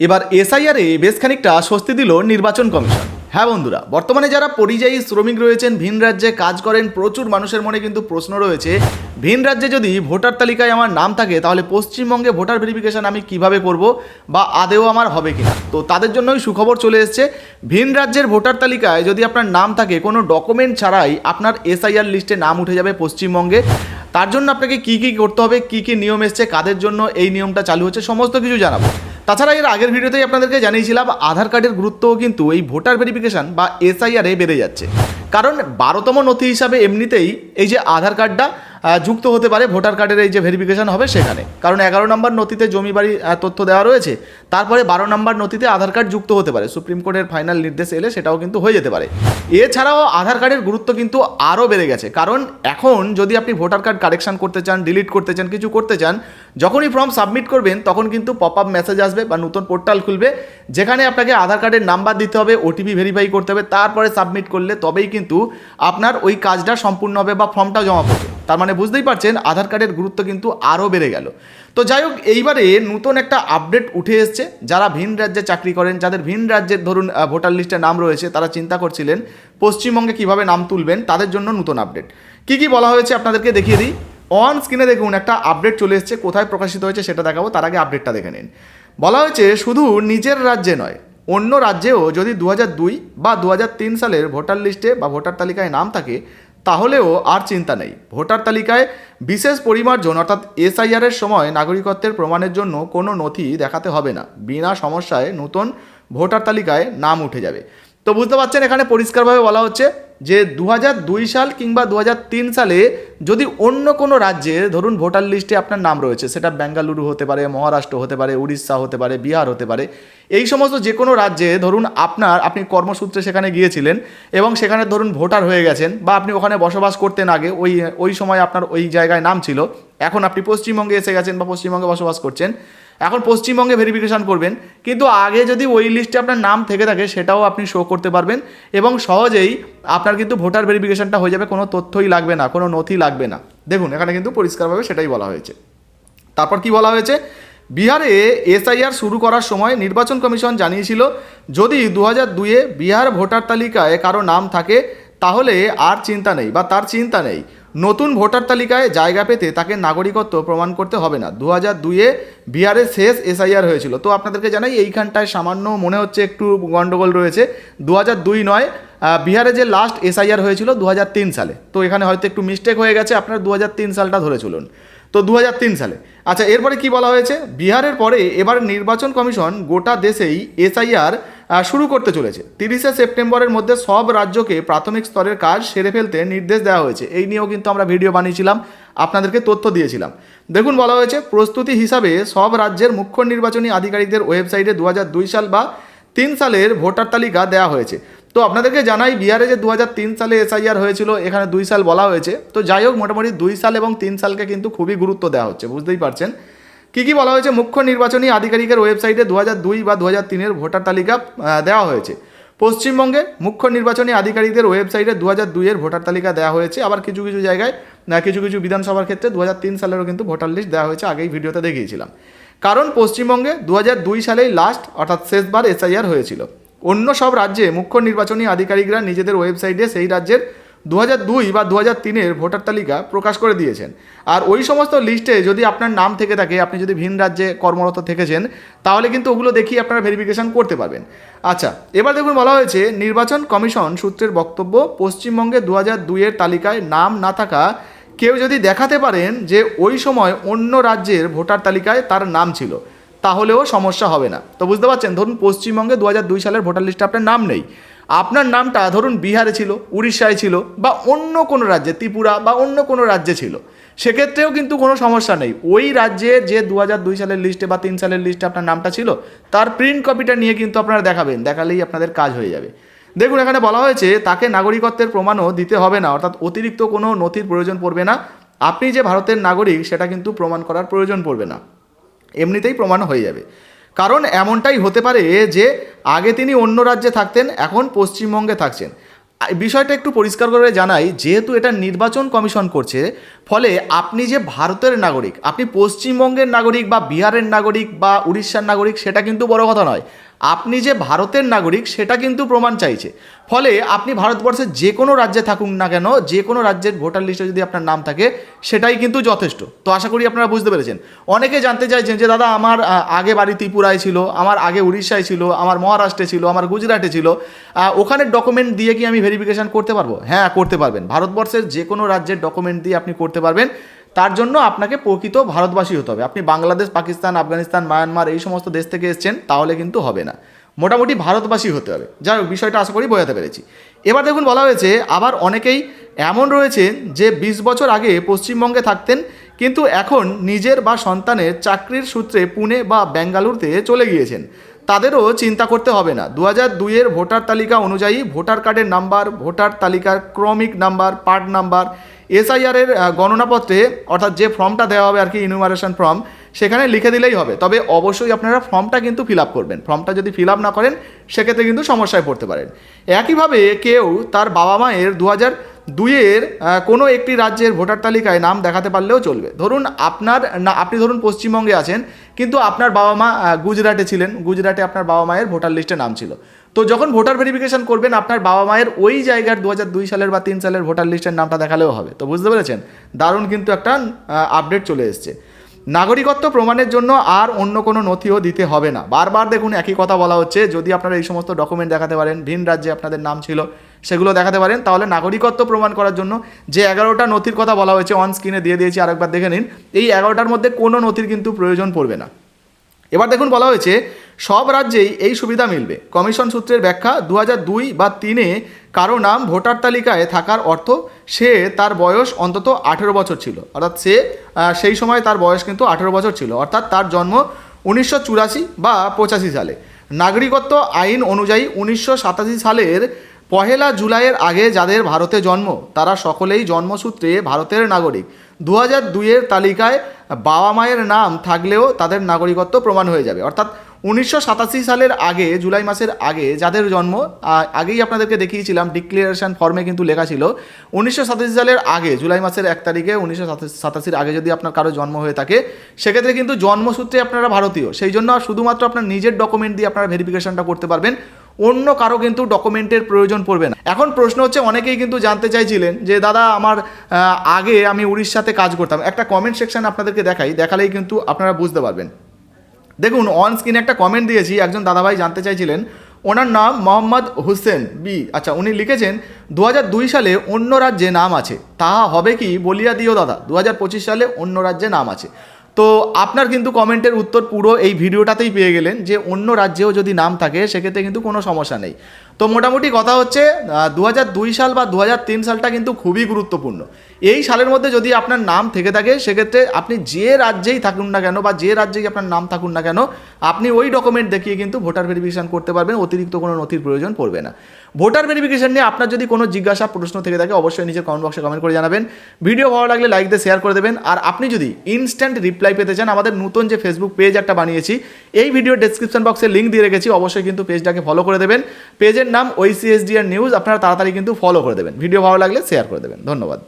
এবার এসআইআরে বেশ খানিকটা স্বস্তি দিল নির্বাচন কমিশন। হ্যাঁ বন্ধুরা, বর্তমানে যারা পরিযায়ী শ্রমিক রয়েছেন, ভিন রাজ্যে কাজ করেন, প্রচুর মানুষের মনে কিন্তু প্রশ্ন রয়েছে, ভিন রাজ্যে যদি ভোটার তালিকায় আমার নাম থাকে, তাহলে পশ্চিমবঙ্গে ভোটার ভেরিফিকেশন আমি কীভাবে করব বা আদেও আমার হবে কিনা? তো তাদের জন্যই সুখবর চলে এসছে, ভিন রাজ্যের ভোটার তালিকায় যদি আপনার নাম থাকে, কোনো ডকুমেন্ট ছাড়াই আপনার এসআইআর লিস্টে নাম উঠে যাবে পশ্চিমবঙ্গে, তার জন্য আপনাকে কি কি করতে হবে, কি কি নিয়ম এসছে, কাদের জন্য এই নিয়মটা চালু হচ্ছে, সমস্ত কিছু জানাব। তাছাড়া এর আগের ভিডিওতেই আপনাদেরকে জানিয়েছিলাম, আধার কার্ডের গুরুত্বও কিন্তু এই ভোটার ভেরিফিকেশান বা এসআইআরে বেড়ে যাচ্ছে। কারণ বারোতম নথি হিসাবে এমনিতেই এই যে আধার কার্ডটা যুক্ত হতে পারে ভোটার কার্ডের এই যে ভেরিফিকেশন হবে সেখানে। কারণ এগারো নম্বর নথিতে জমি বাড়ি তথ্য দেওয়া রয়েছে, তারপরে বারো নম্বর নথিতে আধার কার্ড যুক্ত হতে পারে। সুপ্রিম কোর্টের ফাইনাল নির্দেশ এলে সেটাও কিন্তু হয়ে যেতে পারে। এছাড়াও আধার কার্ডের গুরুত্ব কিন্তু আরও বেড়ে গেছে। কারণ এখন যদি আপনি ভোটার কার্ড কারেকশন করতে চান ডিলিট করতে চান, কিছু করতে চান, যখনই ফর্ম সাবমিট করবেন, তখন কিন্তু পপ আপ মেসেজ আসবে বা নতুন পোর্টাল খুলবে, যেখানে আপনাকে আধার কার্ডের নাম্বার দিতে হবে ওটিপি ভেরিফাই করতে হবে, তারপরে সাবমিট করলে তবেই কিন্তু আপনার ওই কাজটা সম্পূর্ণ হবে বা ফর্মটা জমা পড়বে। তার মানে বুঝতেই পারছেন, আধার কার্ডের গুরুত্ব কিন্তু আরও বেড়ে গেল। তো যাই হোক, এইবারে নতুন একটা আপডেট উঠে এসছে। যারা ভিন রাজ্যে চাকরি করেন, যাদের ভিন রাজ্যের ধরুন ভোটার লিস্টে নাম রয়েছে, তারা চিন্তা করছিলেন পশ্চিমবঙ্গে কীভাবে নাম তুলবেন, তাদের জন্য নতুন আপডেট কি কি বলা হয়েছে আপনাদেরকে দেখিয়ে দিই। অন স্ক্রিনে দেখুন, একটা আপডেট চলে এসেছে, কোথায় প্রকাশিত হয়েছে সেটা দেখাবো, তার আগে আপডেটটা দেখে নিন। বলা হয়েছে, শুধু নিজের রাজ্যে নয়, অন্য রাজ্যেও যদি দু দুই বা দু হাজার তিন সালের ভোটার লিস্টে বা ভোটার তালিকায় নাম থাকে তাহলেও আর চিন্তা নেই। ভোটার তালিকায় বিশেষ পরিমার্জন অর্থাৎ এসআইআরের সময় নাগরিকত্বের প্রমাণের জন্য কোনো নথি দেখাতে হবে না। বিনা সমস্যায় নতুন ভোটার তালিকায় নাম উঠে যাবে। তো বুঝতে পারছেন, এখানে পরিষ্কারভাবে বলা হচ্ছে যে দু সাল কিংবা দু হাজার তিন সালে যদি অন্য কোনো রাজ্যে, ধরুন ভোটার লিস্টে আপনার নাম রয়েছে, সেটা বেঙ্গালুরু হতে পারে, মহারাষ্ট্র হতে পারে, উড়িষ্যা হতে পারে, বিহার হতে পারে, এই সমস্ত যে কোনো রাজ্যে ধরুন আপনার, আপনি কর্মসূত্রে সেখানে গিয়েছিলেন এবং সেখানে ধরুন ভোটার হয়ে গেছেন বা আপনি ওখানে বসবাস করতেন আগে, ওই ওই সময় আপনার ওই জায়গায় নাম ছিল, এখন আপনি পশ্চিমবঙ্গে এসে গেছেন বা পশ্চিমবঙ্গে বসবাস করছেন এখন পশ্চিমবঙ্গে ভেরিফিকেশন করবেন। কিন্তু আগে যদি ওই লিস্টে আপনার নাম থেকে থাকে, সেটাও আপনি শো করতে পারবেন এবং সহজেই আপনার কিন্তু ভোটার ভেরিফিকেশনটা হয়ে যাবে, কোনো তথ্যই লাগবে না, কোনো নথি লাগবে না। দেখুন, এখানে কিন্তু পরিষ্কারভাবে সেটাই বলা হয়েছে। তারপর কি বলা হয়েছে? বিহারে এসআইআর শুরু করার সময় নির্বাচন কমিশন জানিয়েছিল, যদি দু হাজার দুইয়ে বিহার ভোটার তালিকায় কারও নাম থাকে, তাহলে আর চিন্তা নেই বা তার চিন্তা নেই। নতুন ভোটার তালিকায় জায়গা পেতে তাকে নাগরিকত্ব প্রমাণ করতে হবে না। দু হাজার দুইয়ে বিহারে শেষ এসআইআর হয়েছিল। তো আপনাদেরকে জানাই, এইখানটায় সামান্য মনে হচ্ছে একটু গণ্ডগোল রয়েছে। দু হাজার দুই নয় বিহারে যে লাস্ট এসআইআর হয়েছিল দু হাজার তিন সালে। তো এখানে হয়তো একটু মিস্টেক হয়ে গেছে, আপনার দু হাজার তিন সালটা ধরে চলুন। তো দু হাজার তিন সালে। আচ্ছা এরপরে কি বলা হয়েছে? বিহারের পরে এবার নির্বাচন কমিশন গোটা দেশেই এসআইআর শুরু করতে চলেছে। তিরিশে সেপ্টেম্বরের মধ্যে সব রাজ্যকে প্রাথমিক স্তরের কাজ সেরে ফেলতে নির্দেশ দেওয়া হয়েছে। এই নিয়েও কিন্তু আমরা ভিডিও বানিয়েছিলাম, আপনাদেরকে তথ্য দিয়েছিলাম। দেখুন, বলা হয়েছে, প্রস্তুতি হিসাবে সব রাজ্যের মুখ্য নির্বাচনী আধিকারিকদের ওয়েবসাইটে দু হাজার দুই সাল বা তিন সালের ভোটার তালিকা দেওয়া হয়েছে। তো আপনাদেরকে জানাই, বিহারে যে দু হাজার তিন সালে এসআইআর হয়েছিল, এখানে দুই সাল বলা হয়েছে। তো যাই হোক, মোটামুটি দুই সাল এবং তিন সালকে কিন্তু খুবই গুরুত্ব দেওয়া হচ্ছে, বুঝতেই পারছেন? কি কি বলা হয়েছে? মুখ্য নির্বাচনী আধিকারিকের ওয়েবসাইটে দু দুই বা দু হাজার তিনের ভোটার তালিকা দেওয়া হয়েছে। পশ্চিমবঙ্গে মুখ্য নির্বাচনী আধিকারিকদের ওয়েবসাইটে দু হাজার দুইয়ের ভোটার তালিকা দেওয়া হয়েছে। আবার কিছু কিছু জায়গায় না কিছু কিছু বিধানসভার ক্ষেত্রে দু হাজার তিন সালেরও কিন্তু ভোটার লিস্ট দেওয়া হয়েছে। আগেই ভিডিওতে দেখিয়েছিলাম। কারণ পশ্চিমবঙ্গে দু হাজার দুই সালেই লাস্ট অর্থাৎ শেষবার এসআইআর হয়েছিল। অন্য সব রাজ্যে মুখ্য নির্বাচনী আধিকারিকরা নিজেদের ওয়েবসাইটে সেই রাজ্যের দু বা দু তিনের ভোটার তালিকা প্রকাশ করে দিয়েছেন। আর ওই সমস্ত লিস্টে যদি আপনার নাম থেকে থাকে, আপনি যদি ভিন রাজ্যে কর্মরত থেকেছেন, তাহলে কিন্তু ওগুলো দেখিয়ে আপনারা ভেরিফিকেশন করতে পারবেন। আচ্ছা এবার দেখুন বলা হয়েছে, নির্বাচন কমিশন সূত্রের বক্তব্য, পশ্চিমবঙ্গে দু হাজার দুইয়ের তালিকায় নাম না থাকা কেউ যদি দেখাতে পারেন যে ওই সময় অন্য রাজ্যের ভোটার তালিকায় তার নাম ছিল, তাহলেও সমস্যা হবে না। তো বুঝতে পারছেন? ধরুন পশ্চিমবঙ্গে দু সালের ভোটার লিস্টে আপনার নাম নেই। আপনার নামটা ধরুন বিহারে ছিল, উড়িষ্যায় ছিল, বা অন্য কোনো রাজ্যে, ত্রিপুরা বা অন্য কোনো রাজ্যে ছিল, সেক্ষেত্রেও কিন্তু কোনো সমস্যা নেই। ওই রাজ্যে যে দু দুই সালের লিস্টে বা তিন সালের লিস্টে আপনার নামটা ছিল, তার প্রিন্ট কপিটা নিয়ে কিন্তু আপনারা দেখাবেন, দেখালেই আপনাদের কাজ হয়ে যাবে। দেখুন, এখানে বলা হয়েছে, তাকে নাগরিকত্বের প্রমাণও দিতে হবে না, অর্থাৎ অতিরিক্ত কোনো নথির প্রয়োজন পড়বে না। আপনি যে ভারতের নাগরিক, সেটা কিন্তু প্রমাণ করার প্রয়োজন পড়বে না। এমনিতেই প্রমাণ হয়ে যাবে। কারণ এমনটাই হতে পারে যে আগে তিনি অন্য রাজ্যে থাকতেন, এখন পশ্চিমবঙ্গে থাকছেন। বিষয়টা একটু পরিষ্কার করে জানাই, যেহেতু এটা নির্বাচন কমিশন করছে ফলে আপনি যে ভারতের নাগরিক আপনি পশ্চিমবঙ্গের নাগরিক বা বিহারের নাগরিক বা উড়িষ্যার নাগরিক সেটা কিন্তু বড় কথা নয়। আপনি যে ভারতের নাগরিক সেটা কিন্তু প্রমাণ চাইছে। ফলে আপনি ভারতবর্ষের যে কোনো রাজ্যে থাকুন না কেন যে কোনো রাজ্যের ভোটার লিস্টে যদি আপনার নাম থাকে সেটাই কিন্তু যথেষ্ট। তো আশা করি আপনারা বুঝতে পেরেছেন। অনেকে জানতে চাইছেন যে দাদা আমার আগে বাড়ি ত্রিপুরায় ছিল আমার আগে উড়িষ্যায় ছিল আমার মহারাষ্ট্রে ছিল আমার গুজরাটে ছিল আহ, ওখানের ডকুমেন্ট দিয়ে কি আমি ভেরিফিকেশন করতে পারব? হ্যাঁ করতে পারবেন। ভারতবর্ষের যে কোনো রাজ্যের ডকুমেন্ট দিয়ে আপনি করতে পারবেন। তার জন্য আপনাকে প্রকৃত ভারতবাসী হতে হবে। আপনি বাংলাদেশ, পাকিস্তান, আফগানিস্তান, মায়ানমার এই সমস্ত দেশ থেকে এসছেন, তাহলে কিন্তু হবে না। মোটামুটি ভারতবাসী হতে হবে। যাই হোক, বিষয়টা আশা করি বোঝাতে পেরেছি। এবার দেখুন, বলা হয়েছে, আবার অনেকেই এমন রয়েছে যে বিশ বছর আগে পশ্চিমবঙ্গে থাকতেন, কিন্তু এখন নিজের বা সন্তানের চাকরির সূত্রে পুনে বা বেঙ্গালুরুতে চলে গিয়েছেন। তাদেরও চিন্তা করতে হবে না। দু হাজার দুইয়ের ভোটার তালিকা অনুযায়ী ভোটার কার্ডের নাম্বার, ভোটার তালিকার ক্রমিক নাম্বার, পার্ট নাম্বার এসআইআরের গণনাপত্রে, অর্থাৎ যে ফর্মটা দেওয়া হবে আর কি ইনুমারেশন ফর্ম সেখানে লিখে দিলেই হবে। তবে অবশ্যই আপনারা ফর্মটা কিন্তু ফিল আপ করবেন। ফর্মটা যদি ফিল আপ না করেন, সেক্ষেত্রে কিন্তু সমস্যায় পড়তে পারেন। একইভাবে কেউ তার বাবা মায়ের দু হাজার দুইয়ের কোনো একটি রাজ্যের ভোটার তালিকায় নাম দেখাতে পারলেও চলবে। ধরুন আপনার, না, আপনি ধরুন পশ্চিমবঙ্গে আছেন, কিন্তু আপনার বাবা মা গুজরাটে ছিলেন। গুজরাটে আপনার বাবা মায়ের ভোটার লিস্টে নাম ছিল। তো যখন ভোটার ভেরিফিকেশন করবেন, আপনার বাবা মায়ের ওই জায়গার দু দুই সালের বা তিন সালের ভোটার লিস্টের নামটা দেখালেও হবে। তো বুঝতে পেরেছেন? দারুণ কিন্তু একটা আপডেট চলে এসছে। নাগরিকত্ব প্রমাণের জন্য আর অন্য কোনো নথিও দিতে হবে না। বারবার দেখুন একই কথা বলা হচ্ছে, যদি আপনারা এই সমস্ত ডকুমেন্ট দেখাতে পারেন, ভিন রাজ্যে আপনাদের নাম ছিল, সেগুলো দেখাতে পারেন, তাহলে নাগরিকত্ব প্রমাণ করার জন্য যে এগারোটা নথির কথা বলা হয়েছে অন স্ক্রিনে দিয়ে দিয়েছি, আরেকবার দেখে নিন, এই এগারোটার মধ্যে কোনো নথির কিন্তু প্রয়োজন পড়বে না। এবার দেখুন বলা হয়েছে সব রাজ্যেই এই সুবিধা মিলবে। কমিশন সূত্রের ব্যাখ্যা দু দুই বা তিনে কারও নাম ভোটার তালিকায় থাকার অর্থ সে তার বয়স অন্তত আঠেরো বছর ছিল। অর্থাৎ সে সেই সময় তার বয়স কিন্তু আঠেরো বছর ছিল। অর্থাৎ তার জন্ম উনিশশো চুরাশি বা পঁচাশি সালে। নাগরিকত্ব আইন অনুযায়ী উনিশশো সাতাশি সালের পহেলা জুলাইয়ের আগে যাদের ভারতে জন্ম, তারা সকলেই জন্মসূত্রে ভারতের নাগরিক। দু হাজার দুইয়ের তালিকায় বাবা মায়ের নাম থাকলেও তাদের নাগরিকত্ব প্রমাণ হয়ে যাবে। অর্থাৎ উনিশশো সাতাশি সালের আগে, জুলাই মাসের আগে যাদের জন্ম আগেই আপনাদেরকে দেখিয়েছিলাম ডিক্লারেশন ফর্মে কিন্তু লেখা ছিল, উনিশশো সাতাশি সালের আগে, জুলাই মাসের এক তারিখে উনিশশো সাতাশির আগে যদি আপনার কারও জন্ম হয়ে থাকে, সেক্ষেত্রে কিন্তু জন্মসূত্রে আপনারা ভারতীয়। সেই জন্য শুধুমাত্র আপনার নিজের ডকুমেন্ট দিয়ে আপনারা ভেরিফিকেশনটা করতে পারবেন, অন্য কারও কিন্তু ডকুমেন্টের প্রয়োজন পড়বে না। এখন প্রশ্ন হচ্ছে, অনেকেই কিন্তু জানতে চাইছিলেন যে, দাদা, আমার আগে আমি উড়িষ্যাতে কাজ করতাম। একটা কমেন্ট সেকশন আপনাদেরকে দেখাই, দেখালেই কিন্তু আপনারা বুঝতে পারবেন। দেখুন অন স্ক্রিনে একটা কমেন্ট দিয়েছি, একজন দাদাভাই জানতে চাইছিলেন, ওনার নাম মোহাম্মদ হুসেন বি। আচ্ছা উনি লিখেছেন দু দুই সালে অন্য রাজ্যে নাম আছে। তাহা হবে কি? বলিয়া দিও দাদা দু হাজার পঁচিশ সালে অন্য রাজ্যে নাম আছে। তো আপনার কিন্তু কমেন্টের উত্তর পুরো এই ভিডিওটাতেই পেয়ে গেলেন, যে অন্য রাজ্যেও যদি নাম থাকে, সেক্ষেত্রে কিন্তু কোনো সমস্যা নেই। তো মোটামুটি কথা হচ্ছে দু সাল বা দু হাজার তিন সালটা কিন্তু খুবই গুরুত্বপূর্ণ। এই সালের মধ্যে যদি আপনার নাম থেকে থাকে, সেক্ষেত্রে আপনি যে রাজ্যেই থাকুন না কেন বা যে রাজ্যেই আপনার নাম থাকুন না কেন, আপনি ওই ডকুমেন্ট দেখিয়ে কিন্তু ভোটার ভেরিফিকেশন করতে পারবেন, অতিরিক্ত কোনো নথির প্রয়োজন পড়বে না। ভোটার ভেরিফিকেশান নিয়ে আপনার যদি কোনো জিজ্ঞাসা, প্রশ্ন থেকে থাকে, অবশ্যই নিচে কমেন্ট বক্সে কমেন্ট করে জানাবেন। ভিডিও ভালো লাগলে লাইক দিয়ে শেয়ার করে দেবেন। আর আপনি যদি ইনস্ট্যান্ট রিপ্লাই পেতে চান, আমাদের নতুন যে ফেসবুক পেজ একটা বানিয়েছি, এই ভিডিও ডেসক্রিপশন বক্সে লিঙ্ক দিয়ে রেখেছি, অবশ্যই কিন্তু পেজটাকে ফলো করে দেবেন। নাম ওইসিএসডিআর নিউজ আপনারা তাড়াতাড়ি কিন্তু ফলো করে দেবেন। ভিডিও ভালো লাগলে শেয়ার করে দেবেন। ধন্যবাদ।